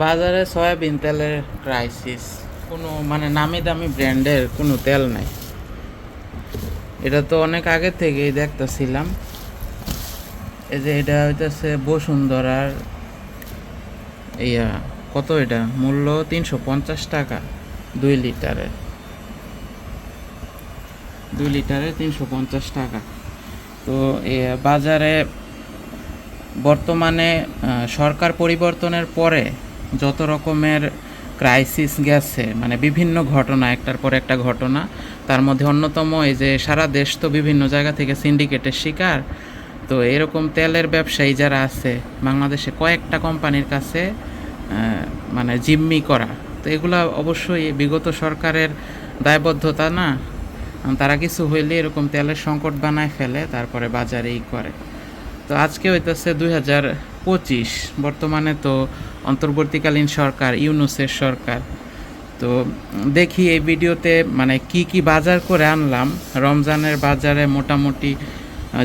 বাজারে সয়াবিন তেলের ক্রাইসিস কোনো মানে নামি দামি ব্র্যান্ডের কোনো তেল নাই। এটা তো অনেক আগে থেকেই দেখতেছিলাম। এই যে এটা হইতেছে বসুন্ধরার ইয়া, কত এটা? মূল্য তিনশো পঞ্চাশ টাকা, দুই লিটারের। দুই লিটারে তিনশো পঞ্চাশ টাকা। তো বাজারে বর্তমানে সরকার পরিবর্তনের পরে যত রকমের ক্রাইসিস গেছে মানে বিভিন্ন ঘটনা, একটার পর একটা ঘটনা, তার মধ্যে অন্যতম এই যে সারা দেশ তো বিভিন্ন জায়গা থেকে সিন্ডিকেটের শিকার, তো এরকম তেলের ব্যবসায়ী যারা আছে, বাংলাদেশে কয়েকটা কোম্পানির কাছে মানে জিম্মি করা, তো এগুলা অবশ্যই বিগত সরকারের দায়বদ্ধতা না? তারা কিছু হইলে এরকম তেলের সংকট বানায় ফেলে, তারপরে বাজারেই করে। তো আজকে হইতেছে দুই হাজার পঁচিশ, বর্তমানে তো অন্তর্বর্তীকালীন সরকার, ইউনুসের সরকার। তো দেখি এই ভিডিওতে মানে কি কি বাজার করে আনলাম, রমজানের বাজারে মোটামুটি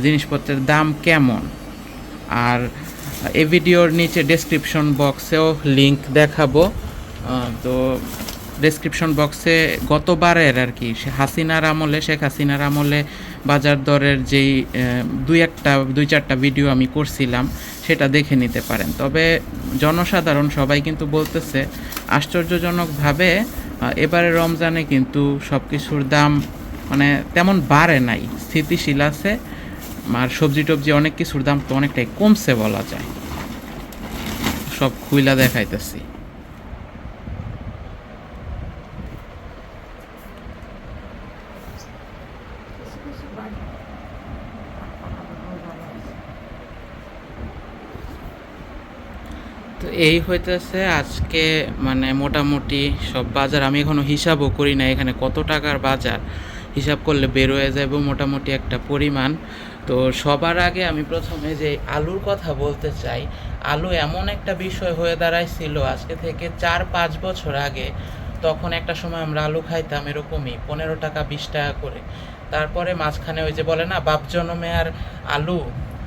জিনিসপত্রের দাম কেমন? আর এই ভিডিওর নিচে ডেসক্রিপশন বক্সেও লিংক দেখাবো। তো ডেসক্রিপশন বক্সে গতবারের আর কি, সে হাসিনার আমলে, শেখ হাসিনার আমলে বাজার দরের যেই দুই একটা, দুই চারটা ভিডিও আমি করছিলাম। সেটা দেখে নিতে পারেন। তবে জনসাধারণ সবাই কিন্তু বলতেছে, আশ্চর্যজনকভাবে এবারে রমজানে কিন্তু সব কিছুর দাম মানে তেমন বাড়ে নাই, স্থিতিশীল আছে, আর সবজি টবজি অনেক কিছুর দাম তো অনেকটাই কমছে বলা যায়। সব খুইলা দেখাইতেছি তো এই হইতেছে আজকে মানে মোটামুটি সব বাজার। আমি এখনও হিসাবও করি না এখানে কত টাকার বাজার। হিসাব করলে বের হয়ে যাবে মোটামুটি একটা পরিমাণ। তো সবার আগে আমি প্রথমে যে আলুর কথা বলতে চাই, আলু এমন একটা বিষয় হয়ে দাঁড়াইছিল আজকে থেকে চার পাঁচ বছর আগে। তখন একটা সময় আমরা আলু খাইতাম এরকমই, পনেরো টাকা বিশ টাকা করে। তারপরে মাঝখানে ওই যে বলে না বাপ জনমে আর আলু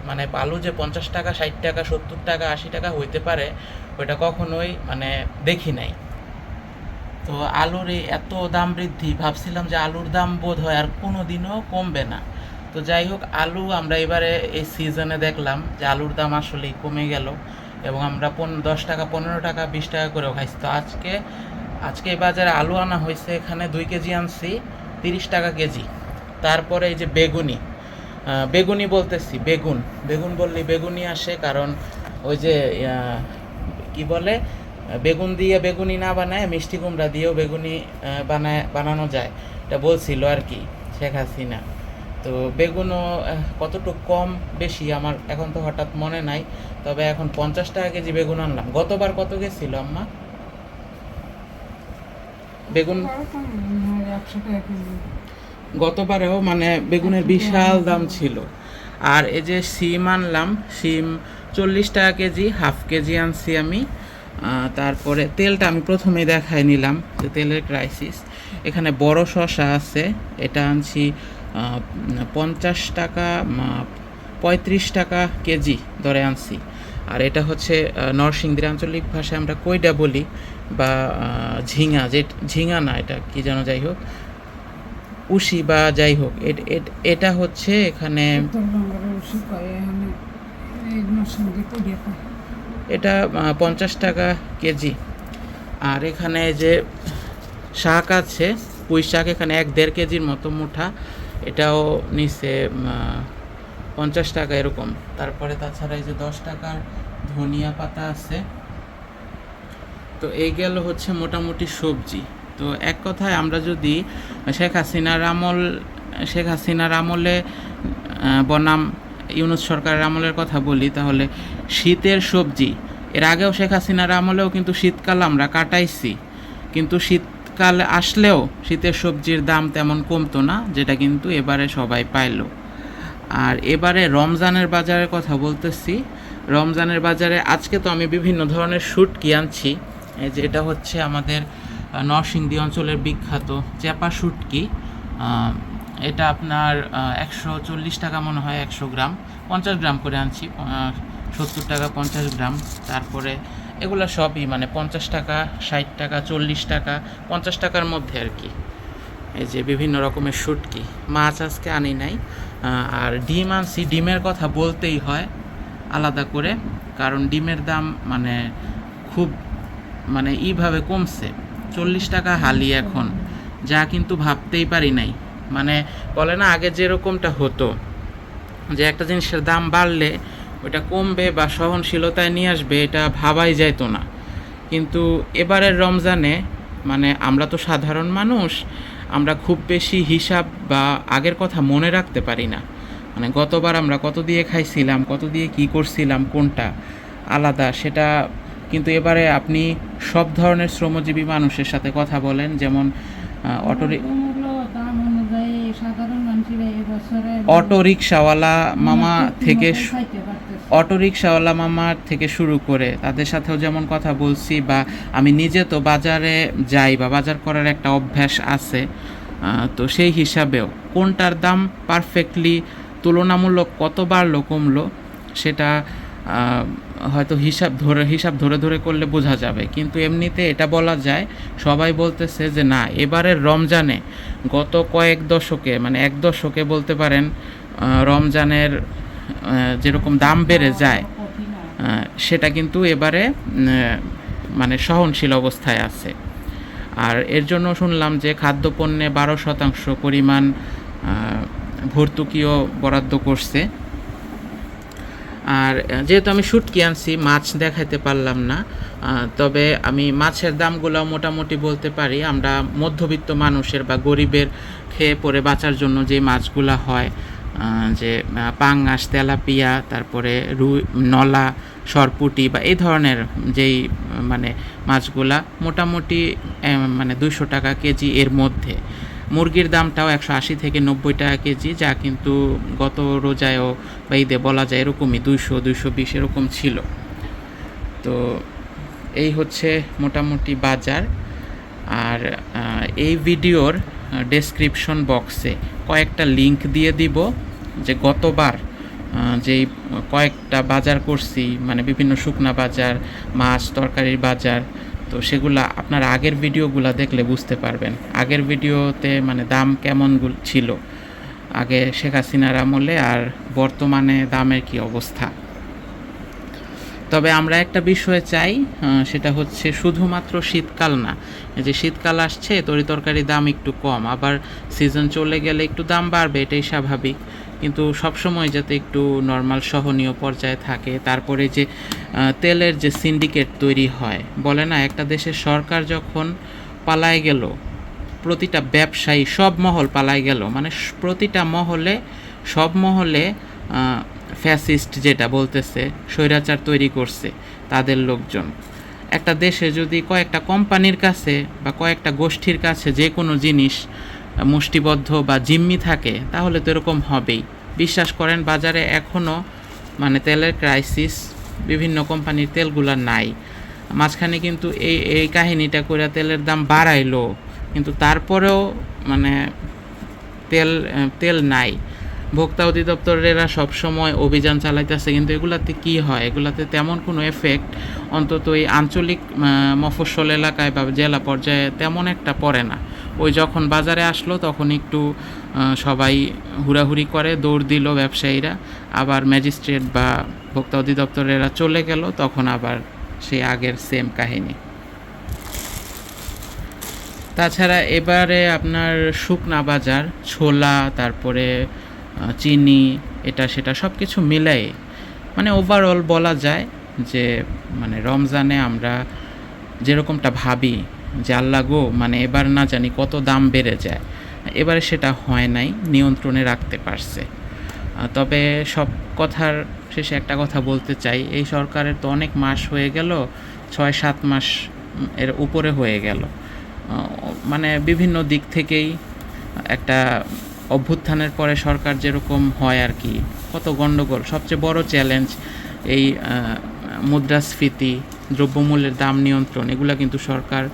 মানে আলু যে পঞ্চাশ টাকা, ষাট টাকা, সত্তর টাকা, আশি টাকা হইতে পারে, ওইটা কখনোই মানে দেখি নাই। তো আলুর এই এত দাম বৃদ্ধি, ভাবছিলাম যে আলুর দাম বোধ হয় আর কোনো দিনও কমবে না। তো যাই হোক, আলু আমরা এবারে এই সিজনে দেখলাম যে আলুর দাম আসলেই কমে গেল এবং আমরা পন দশ টাকা, পনেরো টাকা, বিশ টাকা করেও খাইছি। তো আজকে আজকে এই বাজারে আলু আনা হয়েছে এখানে দুই কেজি আনছি, তিরিশ টাকা কেজি। তারপরে এই যে বেগুনি বেগুনি বলতেছি, বেগুন। বেগুন বললি বেগুনি আসে, কারণ ওই যে কি বলে, বেগুন দিয়ে বেগুনি না বানায়, মিষ্টি কুমড়া দিয়েও বেগুনি বানায়, বানানো যায়। এটা বলছিল আর কি, শেখ হাসিনা। তো বেগুনও কতটুকু কম, বেশি আমার এখন তো হঠাৎ মনে নাই। তবে এখন পঞ্চাশ টাকা কেজি বেগুন আনলাম। গতবার কত গেছিল, আম্মা? বেগুন গতবারেও মানে বেগুনের বিশাল দাম ছিল। আর এই যে সিম আনলাম, সিম চল্লিশ টাকা কেজি, হাফ কেজি আনছি আমি। তারপরে তেলটা আমি প্রথমেই দেখাই নিলাম যে তেলের ক্রাইসিস এখানে বড় শসা আছে, এটা আনছি পঞ্চাশ টাকা পঁয়ত্রিশ টাকা কেজি দরে আনছি। আর এটা হচ্ছে নরসিংদীর আঞ্চলিক ভাষায় আমরা কইডা বলি বা ঝিঙা, যে, ঝিঙা না এটা, কি যেন যাই হোক উশি বা যাই হোক এট- হচ্ছে এখানে এটা পঞ্চাশ টাকা কেজি। আর এখানে যে শাক আছে পুঁই শাক এখানে এক দেড় কেজির মতো মুঠা। এটাও নিচে পঞ্চাশ টাকা এরকম। তারপরে তাছাড়া এই যে দশ টাকার ধনিয়া পাতা আছে। তো এই গেল হচ্ছে মোটামুটি সবজি। তো এক কথায় আমরা যদি শেখ হাসিনার আমল, শেখ হাসিনার আমলে বনাম ইউনুস সরকারের আমলের কথা বলি, তাহলে শীতের সবজি, এর আগেও শেখ হাসিনার আমলেও কিন্তু শীতকাল আমরা কাটাইছি। কিন্তু শীতকাল আসলেও শীতের সবজির দাম তেমন কমতো না, যেটা কিন্তু এবারে সবাই পাইলো। আর এবারে রমজানের বাজারের কথা বলতেছি। রমজানের বাজারে আজকে তো আমি বিভিন্ন ধরনের শুটকি আনছি। যে এটা হচ্ছে আমাদের নরসিংদী অঞ্চলের বিখ্যাত চেপা শুটকি। এটা আপনার একশো চল্লিশ টাকা মনে হয়, একশো গ্রাম। পঞ্চাশ গ্রাম করে আনছি সত্তর টাকা, পঞ্চাশ গ্রাম। তারপরে এগুলো সবই মানে পঞ্চাশ টাকা, ষাট টাকা, চল্লিশ টাকা, পঞ্চাশ টাকার মধ্যে আর কি। এই যে বিভিন্ন রকমের শুটকি। মাছ আজকে আনি নাই। আর ডিম আনছি। ডিমের কথা বলতেই হয় আলাদা করে, কারণ ডিমের দাম মানে খুব মানে এইভাবে কমছে। চল্লিশ টাকা হালি এখন। যা কিন্তু ভাবতেই পারি নাই। মানে বলে না, আগে যেরকমটা হতো, যে একটা জিনিসের দাম বাড়লে ওটা কমবে বা সহনশীলতায় নিয়ে আসবে, এটা ভাবাই যাইতো না। কিন্তু এবারের রমজানে মানে আমরা তো সাধারণ মানুষ, আমরা খুব বেশি হিসাব বা আগের কথা মনে রাখতে পারি না। মানে গতবার আমরা কত দিয়ে খাইছিলাম, কত দিয়ে কি করছিলাম, কোনটা আলাদা, সেটা কিন্তু এবারে আপনি সব ধরনের শ্রমজীবী মানুষের সাথে কথা বলেন, যেমন অটো অটো রিক্সাওয়ালা মামা থেকে। অটো রিক্সাওয়ালা মামার থেকে শুরু করে তাদের সাথেও যেমন কথা বলছি বা আমি নিজে তো বাজারে যাই বা বাজার করার একটা অভ্যাস আছে তো সেই হিসাবেও কোনটার দাম পারফেক্টলি তুলনামূলক কত বাড়লো কমলো সেটা হয়তো হিসাব ধরে হিসাব ধরে ধরে করলে বোঝা যাবে। কিন্তু এমনিতে এটা বলা যায়, সবাই বলতেছে যে না, এবারের রমজানে গত কয়েক দশকে মানে এক দশকে বলতে পারেন রমজানের যেরকম দাম বেড়ে যায় সেটা কিন্তু এবারে মানে সহনশীল অবস্থায় আছে। আর এর জন্য শুনলাম যে খাদ্যপণ্যে বারো শতাংশ পরিমাণ ভর্তুকিও বরাদ্দ করছে। আর যেহেতু আমি শুটকি আনছি, মাছ দেখাইতে পারলাম না তবে আমি মাছের দামগুলো মোটামুটি বলতে পারি, আমরা মধ্যবিত্ত মানুষের বা গরিবের খেয়ে পরে বাঁচার জন্য যে মাছগুলা হয় যে পাঙ্গাস, তেলাপিয়া, তারপরে রুই, নলা, সরপুটি বা এই ধরনের যেই মানে মাছগুলা মোটামুটি মানে দুইশো টাকা কেজি এর মধ্যে। মুরগির দামটাও একশো আশি থেকে নব্বই টাকা কেজি, যা কিন্তু গত রোজায়ও বা ঈদে বলা যায় এরকমই দুইশো দুইশো বিশ এরকম ছিল। তো এই হচ্ছে মোটামুটি বাজার। আর এই ভিডিওর ডেসক্রিপশন বক্সে কয়েকটা লিংক দিয়ে দিব, যে গতবার যেই কয়েকটা বাজার করছি মানে বিভিন্ন শুকনা বাজার, মাছ, তরকারির বাজার তো সেগুলা আপনার আগের ভিডিওগুলা দেখলে বুঝতে পারবেন। আগের ভিডিওতে মানে দাম কেমন ছিল? আগে শেখ হাসিনার আমলে আর বর্তমানে দামের কি অবস্থা? তবে আমরা একটা বিষয় চাই সেটা হচ্ছে শুধুমাত্র শীতকাল না। যে শীতকাল আসছে, তরি তরকারি দাম একটু কম। আবার সিজন চলে গেলে একটু দাম বাড়বে, এটাই স্বাভাবিক। কিন্তু সবসময় যাতে একটু নর্মাল সহনীয় পর্যায়ে থাকে, তারপরে যে তেলের যে সিন্ডিকেট তৈরি হয়, বলে না, একটা দেশের সরকার যখন পালায় গেল, প্রতিটা ব্যবসায়ী সব মহল পালায় গেল মানে প্রতিটা মহলে, সব মহলে ফ্যাসিস্ট যেটা বলতেছে, স্বৈরাচার তৈরি করছে তাদের লোকজন। একটা দেশে যদি কয়েকটা কোম্পানির কাছে বা কয়েকটা গোষ্ঠীর কাছে যে কোনো জিনিস মুষ্টিবদ্ধ বা জিম্মি থাকে, তাহলে তো এরকম হবেই। বিশ্বাস করেন, বাজারে এখনও মানে তেলের ক্রাইসিস বিভিন্ন কোম্পানির তেলগুলা নাই। মাঝখানে কিন্তু এই এই কাহিনীটা করে তেলের দাম বাড়াইলো, কিন্তু তারপরেও মানে তেল তেল নাই। ভোক্তা অধিদপ্তরেরা সবসময় অভিযান চালাইতেছে, কিন্তু এগুলাতে কি হয়? এগুলাতে তেমন কোনো এফেক্ট অন্তত এই আঞ্চলিক মফস্বল এলাকায় বা জেলা পর্যায়ে তেমন একটা পড়ে না। ওই যখন বাজারে আসলো, তখন একটু সবাই হুড়াহুড়ি করে, দৌড় দিল ব্যবসায়ীরা। আবার ম্যাজিস্ট্রেট বা ভোক্তা অধিদপ্তরেরা চলে গেল, তখন আবার সেই আগের সেম কাহিনী। তাছাড়া এবারে আপনার শুকনা বাজার, ছোলা, তারপরে চিনি, এটা, সেটা সব কিছু মিলাই মানে ওভারঅল বলা যায় যে মানে রমজানে আমরা যেরকমটা ভাবি যে আল্লাহ গো মানে এবার না জানি কত দাম বেড়ে যায়। এবারে সেটা হয় নাই, নিয়ন্ত্রণে রাখতে পারছে। তবে সব কথার শেষে একটা কথা বলতে চাই, এই সরকারের তো অনেক মাস হয়ে গেল, ছয়, সাত মাস এর উপরে হয়ে গেল। মানে বিভিন্ন দিক থেকেই একটা অভ্যুত্থানের পরে সরকার যেরকম হয় আর কি, কত গণ্ডগোল সবচেয়ে বড় চ্যালেঞ্জ এই মুদ্রাস্ফীতি, দ্রব্যমূল্যের দাম নিয়ন্ত্রণ, এগুলো কিন্তু সরকার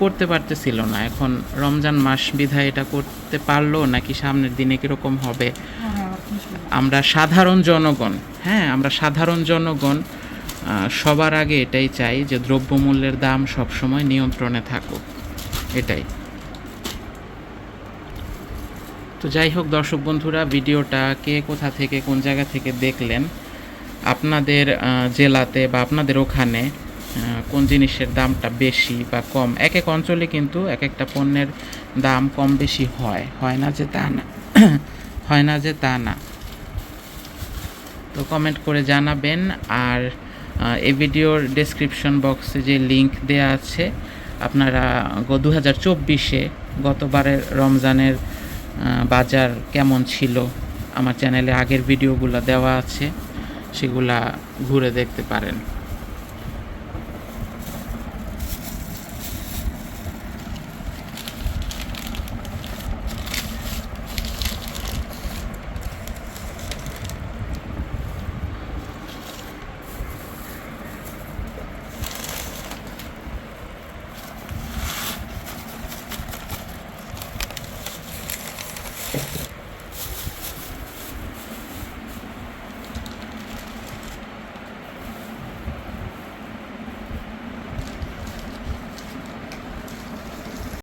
করতে পারতেছিল না। এখন রমজান মাস, বিধায় এটা করতে পারল নাকি সামনের দিনে কীরকম হবে? আমরা সাধারণ জনগণ হ্যাঁ আমরা সাধারণ জনগণ সবার আগে এটাই চাই যে দ্রব্যমূল্যের দাম সবসময় নিয়ন্ত্রণে থাকুক। এটাই। তো যাই হোক দর্শক বন্ধুরা, ভিডিওটা কে কোথা থেকে, কোন জায়গা থেকে দেখলেন, আপনাদের জেলাতে বা আপনাদের ওখানে কোন জিনিসের দামটা বেশি বা কম? এক এক অঞ্চলে কিন্তু এক একটা পণ্যের দাম কম বেশি হয়। হয় না যে তা না। হয় না যে তা না। তো কমেন্ট করে জানাবেন আর এই ভিডিওর ডেসক্রিপশন বক্সে যে লিংক দেয়া আছে, আপনারা দু হাজার চব্বিশে গতবারের রমজানের বাজার কেমন ছিল? আমার চ্যানেলে আগের ভিডিওগুলো দেওয়া আছে সেগুলা ঘুরে দেখতে পারেন।